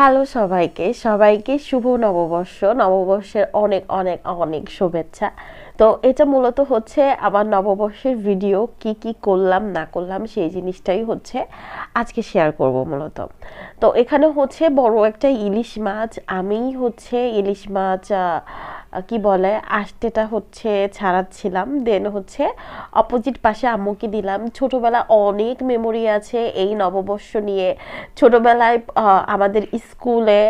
Hello সবাইকে সবাইকে শুভ নববর্ষ। নববর্ষের অনেক অনেক অনেক শুভেচ্ছা। তো এটা মূলত হচ্ছে আমার নববর্ষের ভিডিও কি কি করলাম, না করলাম সেই জিনিসটাই হচ্ছে আজকে শেয়ার করব মূলত। তো এখানে হচ্ছে বড় একটা ইলিশ মাছ। আমি হচ্ছে ইলিশ মাছ কি বলে, আষ্টেটা হচ্ছে ছাড়াচ্ছিলাম দেন হচ্ছে অপোজিট পাশে আম্মুকে দিলাম। ছোটবেলা অনেক মেমোরি আছে এই নববর্ষ নিয়ে। ছোটবেলায় আমাদের স্কুলে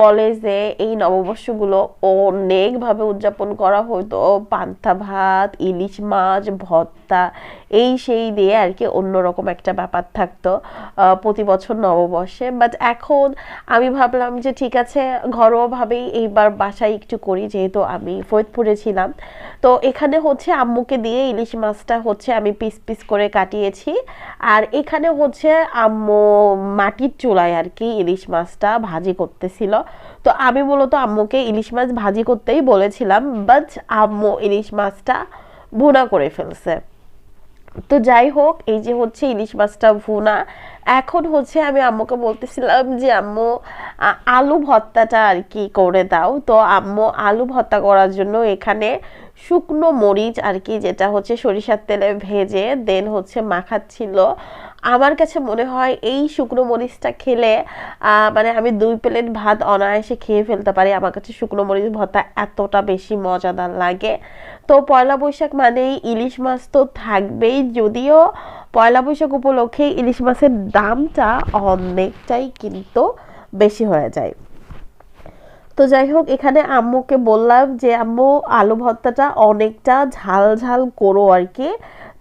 কলেজে এই নববর্ষগুলো অনেকভাবে উদযাপন করা হতো। পান্তা ভাত, ইলিশ মাছ, ভর্তা, এই সেই দিয়ে আর কি অন্যরকম একটা ব্যাপার থাকতো প্রতি বছর নববর্ষে। বাট এখন আমি ভাবলাম যে ঠিক আছে, ঘরোয়াভাবেই এইবার বাসায় একটু করি, যেহেতু আমি ফরিদপুরে ছিলাম। তো এখানে হচ্ছে আম্মুকে দিয়ে ইলিশ মাছটা হচ্ছে আমি পিস পিস করে কাটিয়েছি। আর এখানে হচ্ছে আম্মু মাটির চুলায় আর কি ইলিশ মাছটা ভাজি করতেছিল। তো আমি মূলত আম্মুকে ইলিশ মাছ ভাজি করতেই বলেছিলাম বাট আম্মু ইলিশ মাছটা ভুনা করে ফেলছে। তো যাই হোক, এই যে হচ্ছে ইলিশ মাছটা ভুনা, এখন হচ্ছে আমি আম্মুকে বলতেছিলাম যে, আম্মু আলু ভর্তাটা আর কি করে দাও। তো আম্মু আলু ভর্তা করার জন্য এখানে শুকনো মরিচ আর কি, যেটা হচ্ছে সরিষার তেলে ভেজে দেন হচ্ছে মাখাচ্ছিল। আমার কাছে মনে হয় এই শুকনো মরিচটা খেলে মানে আমি দুই প্লেট ভাত অনায়াসে খেয়ে ফেলতে পারি। আমার কাছে শুকনো মরিচ ভর্তা এতটা বেশি মজাদার লাগে। তো পয়লা বৈশাখ মানেই ইলিশ মাছ তো থাকবেই, যদিও পয়লা বৈশাখ উপলক্ষে ইলিশ মাছের দামটা অনেকটাই কিন্তু বেশি হয়ে যায়। তো যাই হোক, এখানে আম্মুকে বললাম যে, আম্মু, আলু ভর্তাটা অনেকটা ঝাল ঝাল করো আর কি।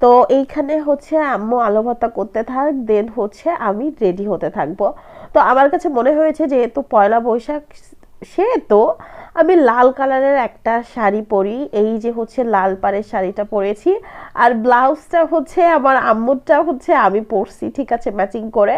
তো এইখানে হচ্ছে আম্মু আলু ভর্তা করতে থাক দেন হচ্ছে আমি রেডি হতে থাকব। তো আমার কাছে মনে হয়েছে যেহেতু পয়লা বৈশাখ সেহেতু আমি লাল কালারের একটা শাড়ি পরি। এই যে হচ্ছে লাল পাড়ের শাড়িটা পরেছি। আর ব্লাউজটা হচ্ছে, আমার আম্মুরটা হচ্ছে আমি পরছি, ঠিক আছে ম্যাচিং করে।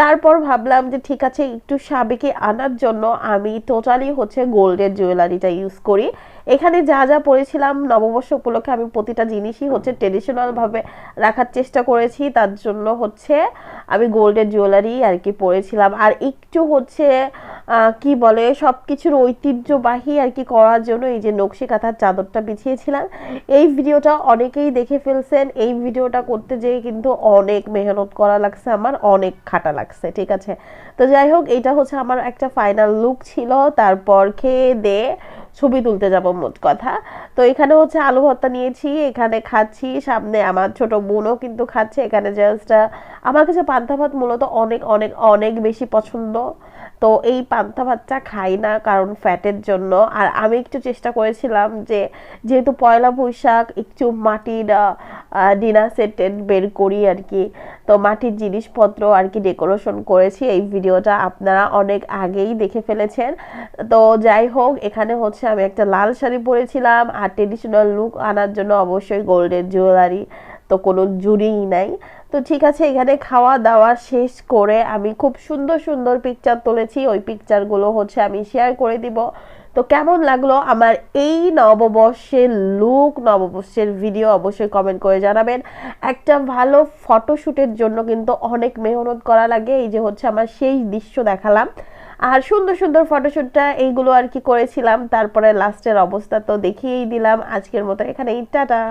তারপর ভাবলাম যে ঠিক আছে, একটু সাবেকে আনার জন্য আমি টোটালি হচ্ছে গোল্ডের জুয়েলারিটা ইউজ করি। এখানে যা যা পরেছিলাম নববর্ষ উপলক্ষে আমি প্রতিটা জিনিসই হচ্ছে ট্রেডিশনালভাবে রাখার চেষ্টা করেছি। তার জন্য হচ্ছে আমি গোল্ডের জুয়েলারি আর কি পরেছিলাম আর একটু হচ্ছে কি বলে সব কিছুর ঐতিহ্যবাহী আর কি করার জন্য এই যে নকশি কাঁথার চাদরটা বিছিয়েছিলাম। এই ভিডিওটা অনেকেই দেখে ফেলছেন, এই ভিডিওটা করতে যেয়ে কিন্তু অনেক মেহনত করা লাগছে আমার, অনেক খাটা লাগছে, ঠিক আছে? তো যাই হোক এটা হচ্ছে আমার একটা ফাইনাল লুক ছিল, তারপর খেয়ে দে ছবি তুলতে যাব মোট কথা। তো এখানে হচ্ছে আলু ভর্তা নিয়েছি, এখানে খাচ্ছি, সামনে আমার ছোট বোনও কিন্তু খাচ্ছে, এখানে জাস্ট আমার কাছে পান্তা ভাত মূলত অনেক অনেক অনেক বেশি পছন্দ। তো এই পান্তা ভাতটা খাই না কারণ ফ্যাটের জন্য। আর আমি একটু চেষ্টা করেছিলাম যে, যেহেতু পয়লা বৈশাখ, একটু মাটির ডিনার সেটেড বের করি আর কি। তো মাটির জিনিসপত্র আর কি ডেকোরেশন করেছি, এই ভিডিওটা আপনারা অনেক আগেই দেখে ফেলেছেন। তো যাই হোক, এখানে হচ্ছে আমি একটা লাল শাড়ি পরেছিলাম, আর ট্রেডিশনাল লুক আনার জন্য অবশ্যই গোল্ডের জুয়েলারি তো কোনো জুড়িই নাই। তো ঠিক আছে, এখানে খাওয়া দাওয়া শেষ করে আমি খুব সুন্দর সুন্দর পিকচার তুলেছি, ওই পিকচারগুলো হচ্ছে আমি শেয়ার করে দিব। তো কেমন লাগল আমার এই নববর্ষের লুক নববর্ষের ভিডিও অবশ্যই কমেন্ট করে জানাবেন। একটা ভালো ফটোশ্যুটের জন্য কিন্তু অনেক মেহনত করা লাগে। এই যে হচ্ছে আমার সেই দৃশ্য দেখালাম। আর সুন্দর সুন্দর ফটোশ্যুটটা এইগুলো আর কি করেছিলাম। তারপরে লাস্টের অবস্থা তো দেখিয়েই দিলাম। আজকের মতো এখানে টাটা!